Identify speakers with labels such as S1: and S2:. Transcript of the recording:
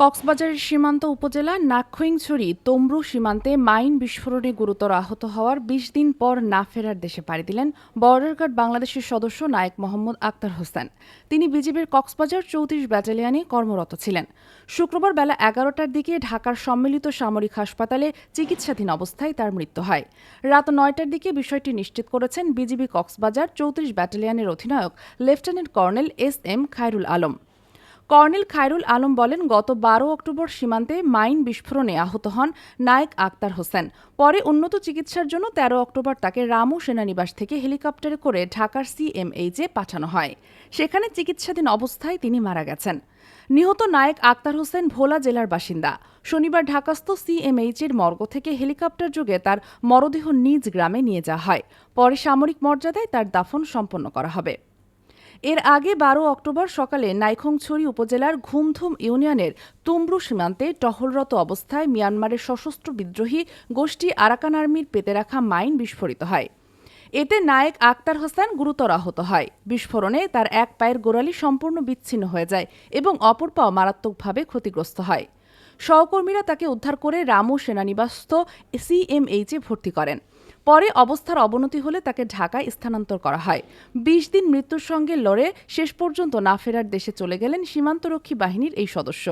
S1: কক্সবাজারের সীমান্ত উপজেলা নাক্ষইংছড়ি তমরু সীমান্তে মাইন বিস্ফোরণে গুরুতর আহত হওয়ার বিশ দিন পর না ফেরার দেশে পাড়ি দিলেন বর্ডার গার্ড বাংলাদেশের সদস্য নায়েক মোহাম্মদ আক্তার হোসেন। তিনি বিজিবির কক্সবাজার চৌত্রিশ ব্যাটালিয়নে কর্মরত ছিলেন। শুক্রবার বেলা এগারোটার দিকে ঢাকার সম্মিলিত সামরিক হাসপাতালে চিকিৎসাধীন অবস্থায় তার মৃত্যু হয়। রাত নয়টার দিকে বিষয়টি নিশ্চিত করেছেন বিজিবি কক্সবাজার চৌত্রিশ ব্যাটালিয়নের অধিনায়ক lieutenant colonel S M Khairul Alam. Colonel Khairul Alam বলেন, গত বারো অক্টোবর সীমান্তে মাইন বিস্ফোরণে আহত হন নায়েক আক্তার হোসেন। পরে উন্নত চিকিৎসার জন্য তেরো অক্টোবর তাকে রামু সেনানিবাস থেকে হেলিকপ্টারে করে ঢাকার সিএমএইচে পাঠানো হয়। সেখানে চিকিৎসাধীন অবস্থায় তিনি মারা গেছেন। নিহত নায়েক আক্তার হোসেন ভোলা জেলার বাসিন্দা। শনিবার ঢাকাস্থ সিএমএইচের মর্গ থেকে হেলিকপ্টার যোগে তার মরদেহ নিজ গ্রামে নিয়ে যাওয়া হয়। পরে সামরিক মর্যাদায় তার দাফন সম্পন্ন করা হবে। এর আগে বারো অক্টোবর সকালে নাইখংছড়ি উপজেলার ঘুমধুম ইউনিয়নের তুমব্রু সীমান্তে টহলরত অবস্থায় মিয়ানমারের সশস্ত্র বিদ্রোহী গোষ্ঠী আরাকান আর্মির পেতে রাখা মাইন বিস্ফোরিত হয়। এতে নায়েক আক্তার হোসেন গুরুতর আহত হয়। বিস্ফোরণে তার এক পায়ের গোড়ালি সম্পূর্ণ বিচ্ছিন্ন হয়ে যায় এবং অপর পাও মারাত্মকভাবে ক্ষতিগ্রস্ত হয়। সহকর্মীরা তাকে উদ্ধার করে রামু সেনানিবাসস্থ সিএমএইচে ভর্তি করেন। পরে অবস্থার অবনতি হলে তাকে ঢাকায় স্থানান্তর করা হয়। বিশ দিন মৃত্যুর সঙ্গে লড়ে শেষ পর্যন্ত না ফেরার দেশে চলে গেলেন সীমান্তরক্ষী বাহিনীর এই সদস্য।